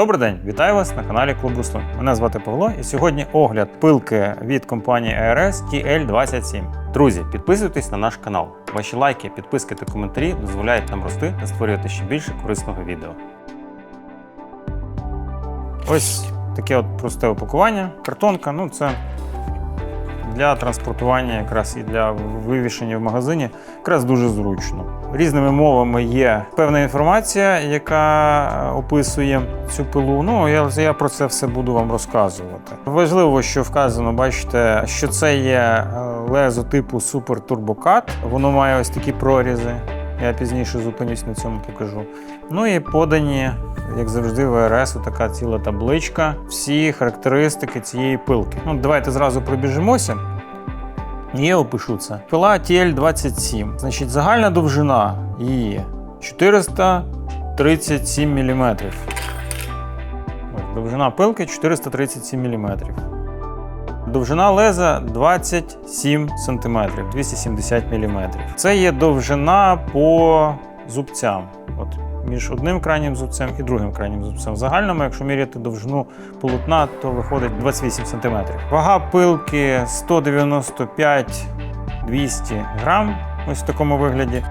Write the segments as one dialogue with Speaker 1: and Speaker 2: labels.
Speaker 1: Добрий день, вітаю вас на каналі Клуб Руслан. Мене звати Павло, і сьогодні огляд пилки від компанії ARS TL27. Друзі, підписуйтесь на наш канал. Ваші лайки, підписки та коментарі дозволяють нам рости та створювати ще більше корисного відео. Ось таке от просте упакування. Картонка, ну це для транспортування, якраз і для вивішення в магазині, якраз дуже зручно. Різними мовами є певна інформація, яка е, описує цю пилу. Ну я, я про це все буду вам розказувати. Важливо, що вказано, бачите, що це є е, лезо типу супертурбокат. Воно має ось такі прорізи. Я пізніше зупинюсь на цьому покажу. Ну і подані, як завжди, в РС така ціла табличка, всі характеристики цієї пилки. Ну, давайте зразу пробіжимося. Я опишу це. Пила TL27. Значить, загальна довжина її 437 мм. Довжина пилки 437 мм. Довжина леза 27 см, 270 мм. Це є довжина по зубцям. От між одним крайнім зубцем і другим крайнім зубцем. В загальному, якщо міряти довжину полотна, то виходить 28 см. Вага пилки 195-200 грам, ось в такому вигляді.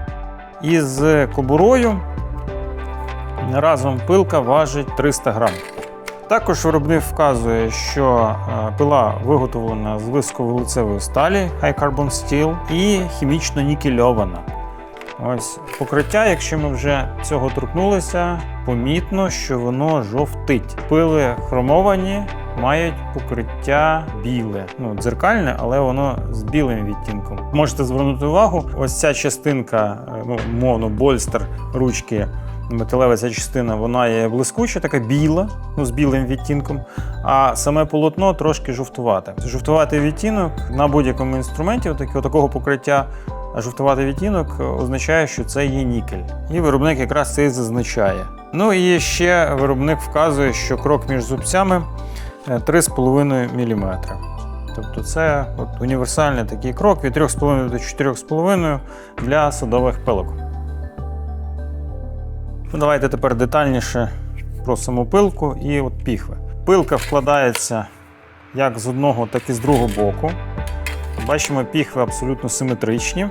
Speaker 1: І з кобурою разом пилка важить 300 грам. Також виробник вказує, що е, пила виготовлена з високовуглецевої сталі High Carbon Steel і хімічно нікельована. Ось покриття, якщо ми вже цього торкнулися, помітно, що воно жовтить. Пили хромовані, мають покриття біле, ну дзеркальне, але воно з білим відтінком. Можете звернути увагу, ось ця частинка, е, ну мовно, больстер ручки. Металева ця частина вона є блискуча, така біла, ну з білим відтінком, а саме полотно трошки жовтувате. Жовтуватий відтінок на будь-якому інструменті, отак- такого покриття, а жовтуватий відтінок означає, що це є нікель. І виробник якраз це і зазначає. Ну і ще виробник вказує, що крок між зубцями е, 3,5 мм. Тобто це от універсальний такий крок від 3,5 до 4,5 для садових пилок. Ну, Давайте тепер детальніше про саму пилку і от піхви. Пилка вкладається як з одного, так і з другого боку. Бачимо, піхви абсолютно симетричні.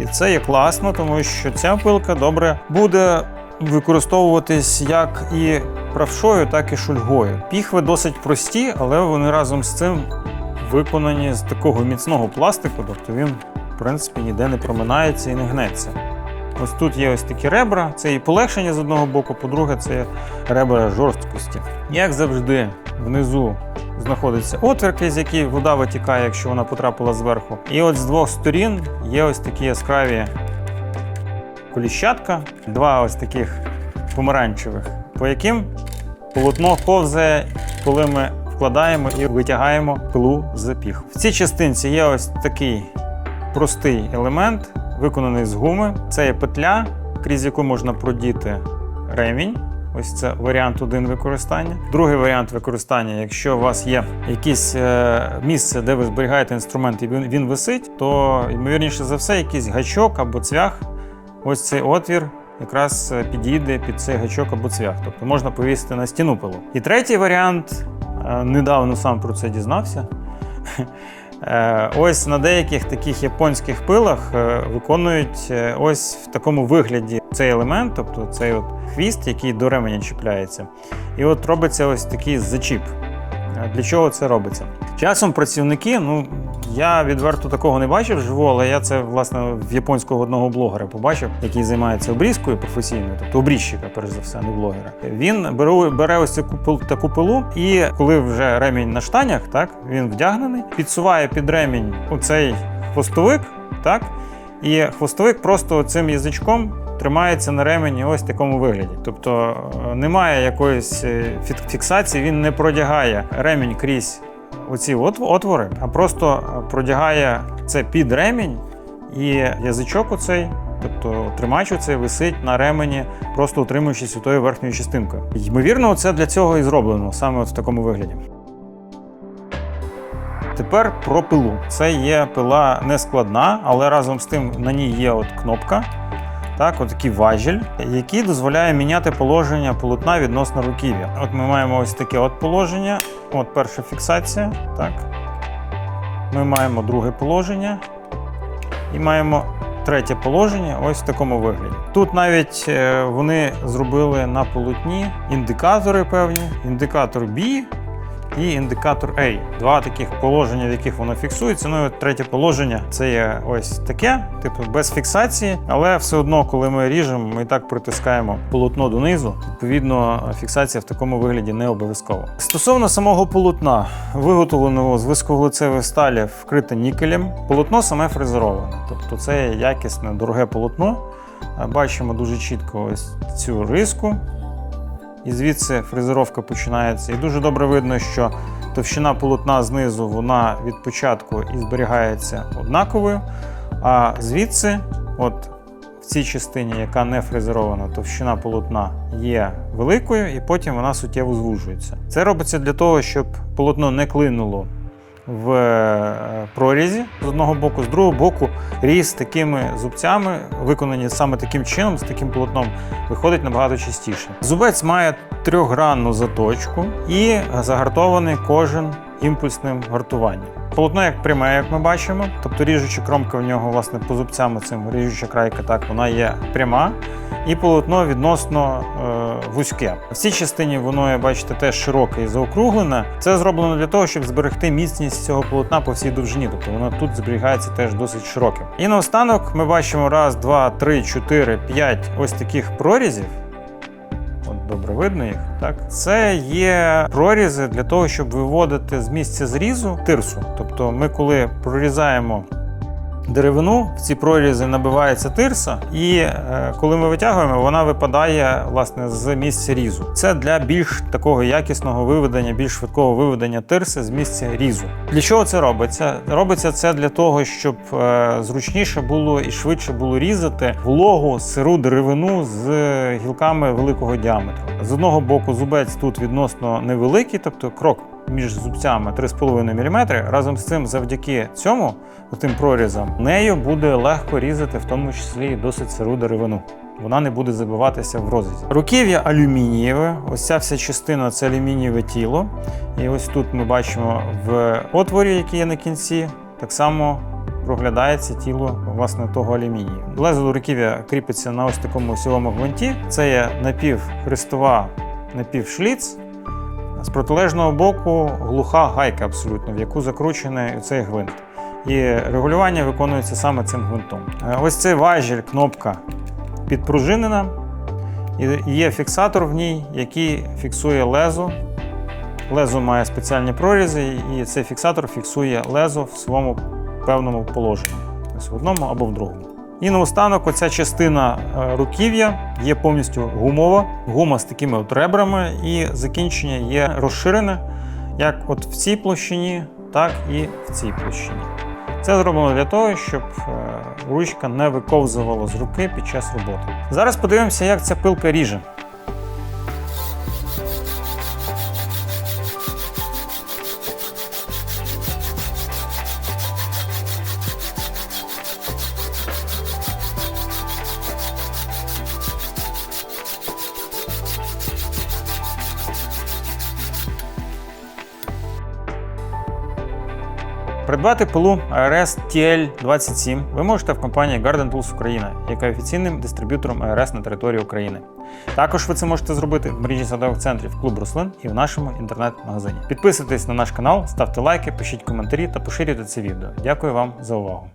Speaker 1: І це є класно, тому що ця пилка добре буде використовуватись як і правшою, так і шульгою. Піхви досить прості, але вони разом з цим виконані з такого міцного пластику, тобто він, в принципі, ніде не проминається і не гнеться. Ось тут є ось такі ребра, це і полегшення з одного боку, по-друге, це ребра жорсткості. Як завжди, внизу знаходиться отвір, крізь який вода витікає, якщо вона потрапила зверху. І от з двох сторін є ось такі яскраві коліщатка, два ось таких помаранчевих, по яким полотно ковзає, коли ми вкладаємо і витягаємо пилу з піх. В цій частинці є ось такий простий елемент, виконаний з гуми. Це є петля, крізь яку можна продіти ремінь. Ось це варіант один використання. Другий варіант використання, якщо у вас є якесь е, місце, де ви зберігаєте інструмент, і він, висить, то ймовірніше за все, якийсь гачок або цвях. Ось цей отвір якраз е, підійде під цей гачок або цвях. Тобто можна повісити на стіну пилу. І третій варіант, е, недавно сам про це дізнався. Е, Ось на деяких таких японських пилах е, виконують е, ось в такому вигляді цей елемент, тобто цей от хвіст, який до ременя чіпляється. І от робиться ось такий зачіп. Для чого це робиться? Часом працівники, ну я відверто такого не бачив живу, але я це власне в японського одного блогера побачив, який займається обрізкою професійною, тобто обрізчика, перш за все, не блогера. Він бере, бере ось пил- таку пилу, і коли вже ремінь на штанях, так він вдягнений, підсуває під ремінь оцей хвостовик, так, і хвостовик просто цим язичком тримається на ремені ось в такому вигляді. Тобто е, немає якоїсь е, фіксації, він не продягає ремінь крізь оці отвори, а просто е, продягає це під ремінь, і язичок оцей. Тобто тримач оцей висить на ремені, просто утримуючись у тою верхньою частинкою. Ймовірно, це для цього і зроблено саме от в такому вигляді. Тепер про пилу. Це є пила не складна, але разом з тим на ній є от кнопка. Так, отакий важіль, який дозволяє міняти положення полотна відносно руків'я. От ми маємо ось таке от положення. От перша фіксація. Так. Ми маємо друге положення і маємо третє положення ось в такому вигляді. Тут навіть е, вони зробили на полотні індикатори певні, індикатор B і індикатор A. Два таких положення, в яких воно фіксується. Ну і третє положення це є ось таке, типу без фіксації, але все одно, коли ми ріжемо, ми і так притискаємо полотно донизу. Відповідно, фіксація в такому вигляді не обов'язкова. Стосовно самого полотна, виготовленого з висковуглецевої сталі, вкрите нікелем, полотно саме фрезероване. Тобто це якісне, дороге полотно. Бачимо дуже чітко ось цю риску. І звідси фрезеровка починається. І дуже добре видно, що товщина полотна знизу вона від початку і зберігається однаковою. А звідси, от в цій частині, яка не фрезерована, товщина полотна є великою, і потім вона суттєво звужується. Це робиться для того, щоб полотно не клинуло в е, прорізі з одного боку, з другого боку, різ такими зубцями, виконані саме таким чином, з таким полотном, виходить набагато частіше. Зубець має трьохгранну заточку і загартований кожен імпульсним гартуванням. Полотно як пряме, як ми бачимо, тобто ріжуча кромка в нього, власне, по зубцям цим ріжуча крайка, так вона є пряма, і полотно відносно е, вузьке. В цій частині воно, бачите, теж широке і заокруглене. Це зроблено для того, щоб зберегти міцність цього полотна по всій довжині, тобто воно тут зберігається теж досить широким. І наостанок ми бачимо раз, два, три, чотири, п'ять ось таких прорізів. Видно їх, так? Це є прорізи для того, щоб виводити з місця зрізу тирсу. Тобто, ми, коли прорізаємо деревину, в ці прорізи набивається тирса, і е, коли ми витягуємо, вона випадає власне з місця різу. Це для більш такого якісного виведення, більш швидкого виведення тирси з місця різу. Для чого це робиться? Робиться це для того, щоб е, зручніше було і швидше було різати вологу сиру деревину з гілками великого діаметру. З одного боку, зубець тут відносно невеликий, тобто крок між зубцями 3,5 мм. Разом з цим, завдяки цьому, тим прорізам, нею буде легко різати, в тому числі досить сиру деревину. Вона не буде забиватися в розрізі. Руків'я алюмінієве. Ось ця вся частина це алюмінієве тіло. І ось тут ми бачимо в отворі, який є на кінці, так само проглядається тіло власне того алюмінію. Лезо до руків'я кріпиться на ось такому осьовому гвинті. Це є напівхрестова, напівшліц. З протилежного боку глуха гайка абсолютно, в яку закручений цей гвинт. І регулювання виконується саме цим гвинтом. Е, Ось цей важіль, кнопка підпружинена. І є фіксатор в ній, який фіксує лезо. Лезо має спеціальні прорізи, і цей фіксатор фіксує лезо в своєму певному положенні, ось в одному або в другому. І наостанок, оця частина е, руків'я є повністю гумова, гума з такими от ребрами, і закінчення є розширене, як от в цій площині, так і в цій площині. Це зроблено для того, щоб е, ручка не виковзувала з руки під час роботи. Зараз подивимося, як ця пилка ріже. Придбати пилу ARS TL27 ви можете в компанії Garden Tools Україна, яка є офіційним дистриб'ютором ARS на території України. Також ви це можете зробити в мережі садових центрів Клуб Рослин і в нашому інтернет-магазині. Підписуйтесь на наш канал, ставте лайки, пишіть коментарі та поширюйте це відео. Дякую вам за увагу.